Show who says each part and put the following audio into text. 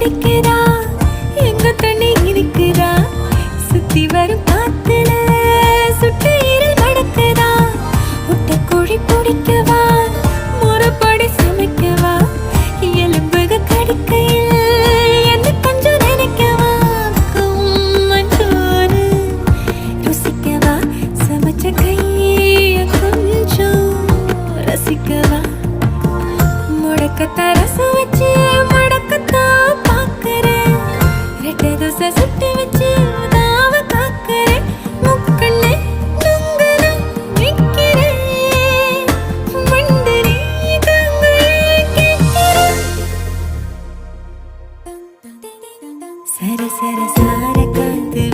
Speaker 1: துடிக்குதா சுட்டி வச்சு தாவ காக்கிறேன் முக்கண்ணே சரி சரி சார காத்து